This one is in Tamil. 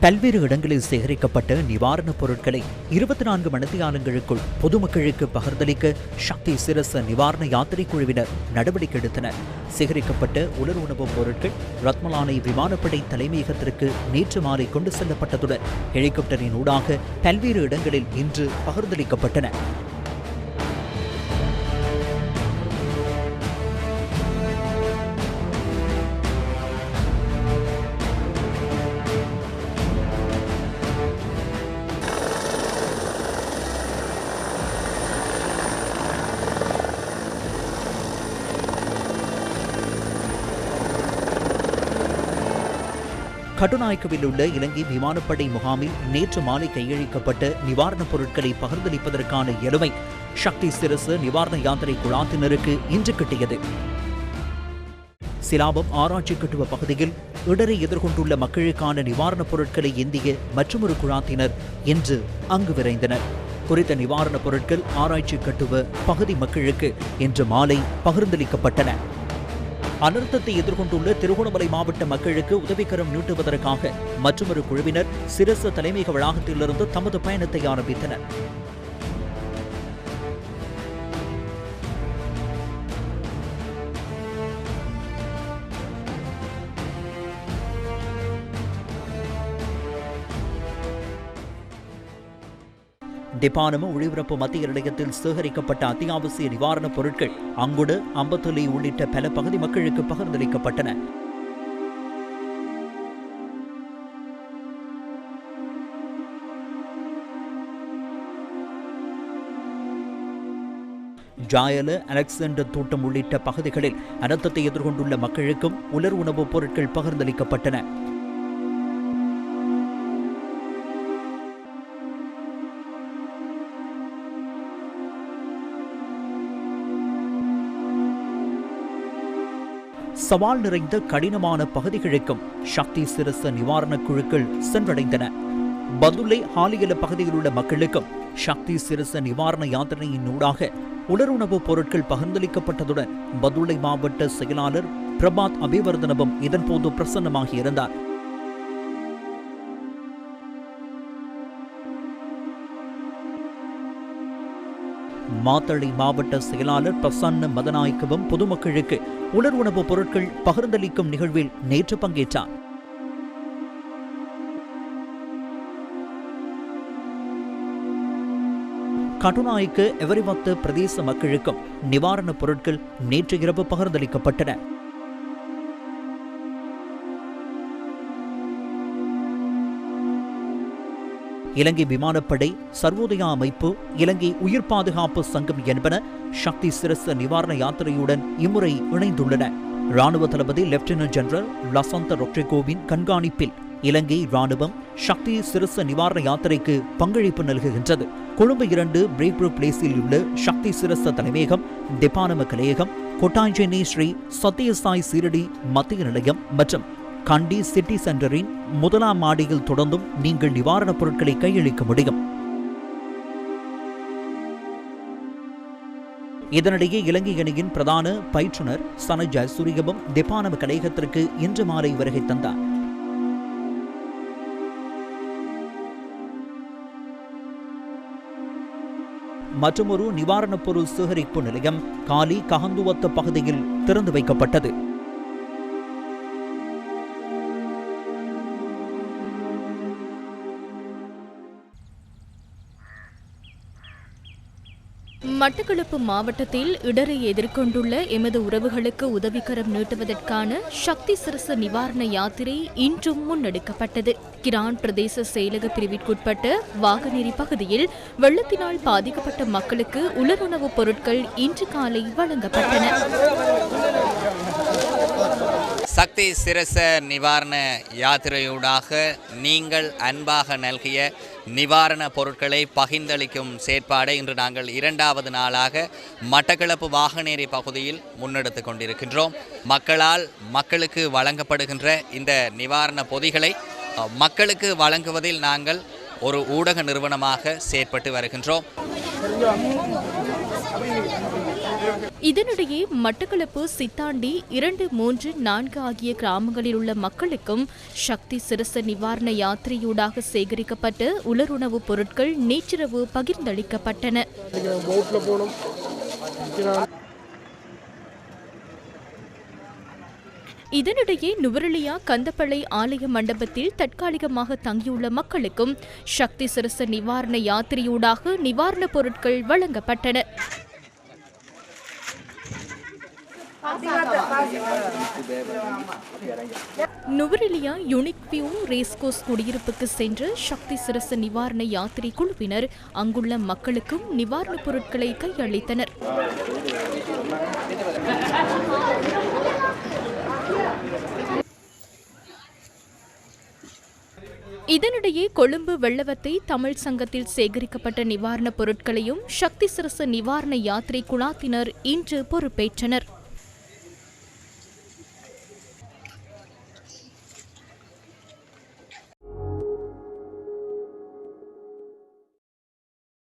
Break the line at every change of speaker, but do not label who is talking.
பல்வேறு இடங்களில் சேகரிக்கப்பட்ட நிவாரணப் பொருட்களை இருபத்தி நான்கு மணித்தியாலங்களுக்குள் பொதுமக்களுக்கு பகிர்ந்தளிக்க சக்தி சிரச நிவாரண யாத்திரை குழுவினர் நடவடிக்கை எடுத்தனர். சேகரிக்கப்பட்ட உலர் உணவுப் பொருட்கள் ரத்மலானை விமானப்படை தலைமையகத்திற்கு நேற்று மாலை கொண்டு செல்லப்பட்டதுடன் ஹெலிகாப்டரின் ஊடாக பல்வேறு இடங்களில் இன்று பகிர்ந்தளிக்கப்பட்டன. கட்டுநாயக்கவில் உள்ள இலங்கை விமானப்படை முகாமில் நேற்று மாலை கையளிக்கப்பட்ட நிவாரணப் பொருட்களை பகிர்ந்தளிப்பதற்கான எலுமை சக்தி சிரசு நிவாரண யாத்திரை குழாத்தினருக்கு இன்று கிட்டியது. சிலாபம் ஆராய்ச்சி கட்டுவ பகுதியில் இடரை எதிர்கொண்டுள்ள மக்களுக்கான நிவாரணப் பொருட்களை ஏந்திய மற்றொரு குழாத்தினர் இன்று அங்கு விரைந்தனர். குறித்த நிவாரணப் பொருட்கள் ஆராய்ச்சி கட்டுவ பகுதி மக்களுக்கு இன்று மாலை பகிர்ந்தளிக்கப்பட்டன. அனர்த்தத்தை எதிர்கொண்டுள்ள திருகோணமலை மாவட்ட மக்களுக்கு உதவிக்கரம் நீட்டுவதற்காக மற்றொரு குழுவினர் சிரச தலைமையக வளாகத்திலிருந்து தமது பயணத்தை ஆரம்பித்தனர். டிபானம ஒளிபரப்பு மத்திய நிலையத்தில் சேகரிக்கப்பட்ட அத்தியாவசிய நிவாரணப் பொருட்கள் அங்குடு அம்பத்தொலி உள்ளிட்ட பல பகுதி மக்களுக்கு பகிர்ந்தளிக்கப்பட்டன. ஜாயல அலெக்சாண்டர் தோட்டம் உள்ளிட்ட பகுதிகளில் அனர்த்தத்தை எதிர்கொண்டுள்ள மக்களுக்கும் உலர் உணவுப் பொருட்கள் பகிர்ந்தளிக்கப்பட்டன. சவால் நிறைந்த கடினமான பகுதிகளுக்கும் சக்தி சிரச நிவாரணக் குழுக்கள் சென்றடைந்தன. பதுளை ஹாலியல பகுதியில் உள்ள மக்களுக்கும் சக்தி சிரச நிவாரண யாத்திரையின் ஊடாக உலருணவுப் பொருட்கள் பகிர்ந்தளிக்கப்பட்டதுடன் பதுளை மாவட்ட செயலாளர் பிரபாத் அபிவர்தனவும் இதன்போது பிரசன்னமாகி மாத்தளை மாவட்ட செயலாளர் பிரசன்ன மதநாயக்கவும் பொதுமக்களுக்கு உலர் உணவுப் பொருட்கள் பகிர்ந்தளிக்கும் நிகழ்வில் நேற்று பங்கேற்றார். கட்டுநாய்க்கு எவரிமத்து பிரதேச மக்களுக்கும் நிவாரணப் பொருட்கள் நேற்று இரவு பகிர்ந்தளிக்கப்பட்டன. இலங்கை விமானப்படை சர்வோதயா அமைப்பு இலங்கை உயிர் பாதுகாப்பு சங்கம் என்பன சக்தி சிரச நிவாரண யாத்திரையுடன் இம்முறை இணைந்துள்ளன. ராணுவ தளபதி லெப்டினன்ட் ஜெனரல் லசந்த ரொட்ரிகோவின் கண்காணிப்பில் இலங்கை ராணுவம் சக்தி சிரச நிவாரண யாத்திரைக்கு பங்களிப்பு நல்குகின்றது. கொழும்பு இரண்டு பிரேக்ரோ பிளேஸில் உள்ள சக்தி சிரச தலைமையகம் திபானம கலையகம் கொட்டாஞ்சேனி ஸ்ரீ சத்யசாய் சீரடி மத்திய நிலையம் மற்றும் கண்டி சிட்டி சென்டரின் முதலாம் மாடியில் தொடர்ந்தும் நீங்கள் நிவாரணப் பொருட்களை கையளிக்க முடியும். இதனிடையே இலங்கை அணியின் பிரதான பயிற்றுனர் சனஜ சூரியபம் திபானம கலையகத்திற்கு இன்று மாலை வருகை தந்தார். மற்றொரு நிவாரணப் பொருள் சேகரிப்பு நிலையம் காலி கஹந்துவத்த பகுதியில் திறந்து வைக்கப்பட்டது.
மட்டக்களப்பு மாவட்டத்தில் இடரை எதிர்கொண்டுள்ள எமது உறவுகளுக்கு உதவிக்கரம் நீட்டுவதற்கான சக்தி சிரச நிவாரண யாத்திரை இன்றும் முன்னெடுக்கப்பட்டது. கிரான் பிரதேச செயலக பிரிவிற்குட்பட்ட வாகனேரி பகுதியில் வெள்ளத்தினால் பாதிக்கப்பட்ட மக்களுக்கு உலருணவுப் பொருட்கள் இன்று காலை வழங்கப்பட்டன.
சக்தி சிரச நிவாரண யாத்திரையூடாக நீங்கள் அன்பாக நல்கிய நிவாரண பொருட்களை பகிர்ந்தளிக்கும் செயற்பாடை இன்று நாங்கள் இரண்டாவது நாளாக மட்டக்களப்பு வாகனேரி பகுதியில் முன்னெடுத்து கொண்டிருக்கின்றோம். மக்களால் மக்களுக்கு வழங்கப்படுகின்ற இந்த நிவாரண பொதிகளை மக்களுக்கு வழங்குவதில் நாங்கள் ஒரு ஊடக நிறுவனமாக செயற்பட்டு வருகின்றோம்.
இதனிடையே மட்டக்களப்பு சித்தாண்டி இரண்டு மூன்று நான்கு ஆகிய கிராமங்களில் உள்ள மக்களுக்கும் சக்தி சிரச நிவாரண யாத்திரையூடாக சேகரிக்கப்பட்டு உலருணவு பொருட்கள் நேற்றிரவு பகிர்ந்தளிக்கப்பட்டன. இதனிடையே நுவரெலியா கந்தப்பளை ஆலய மண்டபத்தில் தற்காலிகமாக தங்கியுள்ள மக்களுக்கும் சக்தி சிரச நிவாரண யாத்திரையூடாக நிவாரணப் பொருட்கள் வழங்கப்பட்டன. நுவரெலியா யூனிக் வியூ ரேஸ்கோஸ் குடியிருப்புக்கு சென்று சக்தி சிரச நிவாரண யாத்திரை குழுவினர் அங்குள்ள மக்களுக்கும் நிவாரணப் பொருட்களை கையளித்தனர். இதனிடையே கொழும்பு வெள்ளவத்தை தமிழ் சங்கத்தில் சேகரிக்கப்பட்ட நிவாரணப் பொருட்களையும் சக்தி சிரச நிவாரண யாத்திரை குழாத்தினர் இன்று பொறுப்பேற்றனர்.